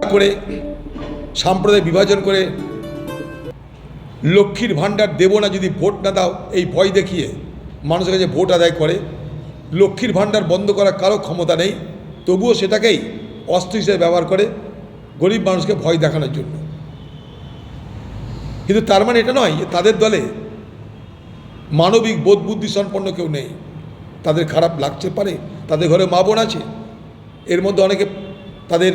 করে, সাম্প্রদায়িক বিভাজন করে, লক্ষ্মীর ভাণ্ডার দেবো না যদি ভোট না দাও, এই ভয় দেখিয়ে মানুষের কাছে ভোট আদায় করে। লক্ষ্মীর ভাণ্ডার বন্ধ করার কারও ক্ষমতা নেই, তবুও সেটাকেই অস্ত্র হিসেবে ব্যবহার করে গরিব মানুষকে ভয় দেখানোর জন্য। কিন্তু তার মানে এটা নয় যে তাদের দলে মানবিক বোধ বুদ্ধি সম্পন্ন কেউ নেই। তাদের খারাপ লাগতে পারে, তাদের ঘরে মা বোন আছে, এর মধ্যে অনেকে তাদের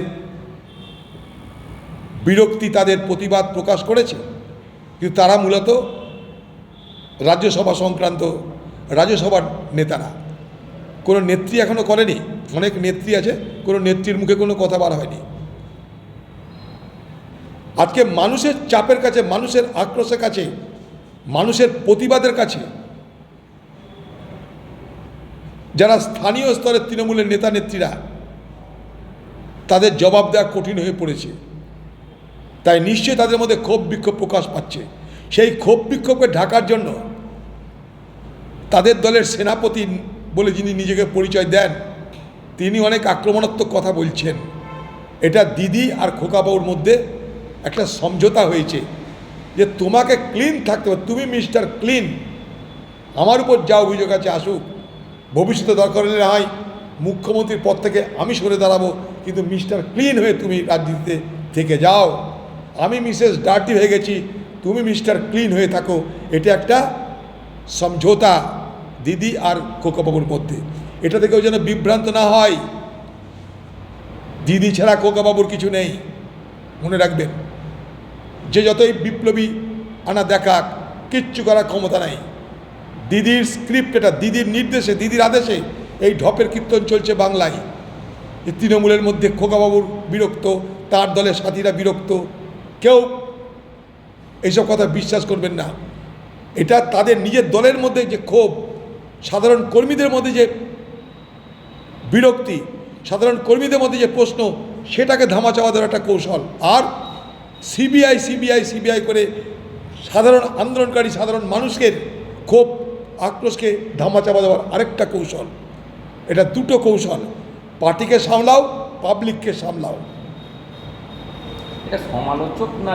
বিরক্তি তাদের প্রতিবাদ প্রকাশ করেছে। কিন্তু তারা মূলত রাজ্যসভা সংক্রান্ত রাজ্যসভার নেতারা। কোনো নেত্রী এখনও করেনি, অনেক নেত্রী আছে, কোনো নেত্রীর মুখে কোনো কথা বার হয়নি। আজকে মানুষের চাপের কাছে, মানুষের আক্রোশের কাছে, মানুষের প্রতিবাদের কাছে যারা স্থানীয় স্তরের তৃণমূলের নেতা নেত্রীরা তাদের জবাব দেওয়া কঠিন হয়ে পড়েছে। তাই নিশ্চয়ই তাদের মধ্যে ক্ষোভ বিক্ষোভ প্রকাশ পাচ্ছে। সেই ক্ষোভ বিক্ষোভকে ঢাকার জন্য তাদের দলের সেনাপতি বলে যিনি নিজেকে পরিচয় দেন, তিনি অনেক আক্রমণাত্মক কথা বলছেন। এটা দিদি আর খোকাবাবুর মধ্যে একটা সমঝোতা হয়েছে যে তোমাকে ক্লিন থাকতে হবে। তুমি মিস্টার ক্লিন আমার উপর যা অভিযোগ আছে আসুক। ভবিষ্যতে দরকার হলে হয় মুখ্যমন্ত্রীর পদ থেকে আমি সরে দাঁড়াবো, কিন্তু মিস্টার ক্লিন হয়ে তুমি রাজনীতিতে থেকে যাও। আমি মিসেস ডার্টি হয়ে গেছি। তুমি মিস্টার ক্লিন হয়ে থাকো। এটা একটা সমঝোতা দিদি আর খোকাবাবুর মধ্যে। এটা থেকেও যেন বিভ্রান্ত না হয়। দিদি ছাড়া খোকাবাবুর কিছু নেই। মনে রাখবেন, যে যতই বিপ্লবী আনা দেখাক, কিচ্ছু করার ক্ষমতা নাই। দিদির স্ক্রিপ্ট এটা, দিদির নির্দেশে, দিদির আদেশে এই ঢপের কীর্তন চলছে বাংলায়। এই তৃণমূলের মধ্যে খোকাবাবুর বিরক্ত, তার দলের সাথীরা বিরক্ত। কেউ এইসব কথা বিশ্বাস করবেন না। এটা তাদের নিজের দলের মধ্যে যে ক্ষোভ, সাধারণ কর্মীদের মধ্যে যে বিরক্তি, সাধারণ কর্মীদের মধ্যে যে প্রশ্ন, সেটাকে ধামাচাপা দেওয়ার একটা কৌশল। আর সিবিআই সিবিআই সিবিআই করে সাধারণ আন্দোলনকারী, সাধারণ মানুষকে ক্ষোভ, আক্রোশকে ধামাচাপা দেওয়ার আরেকটা কৌশল। এটা দুটো কৌশল। পার্টিকে সামলাও পাবলিককে সামলাও। এটা সমালোচক না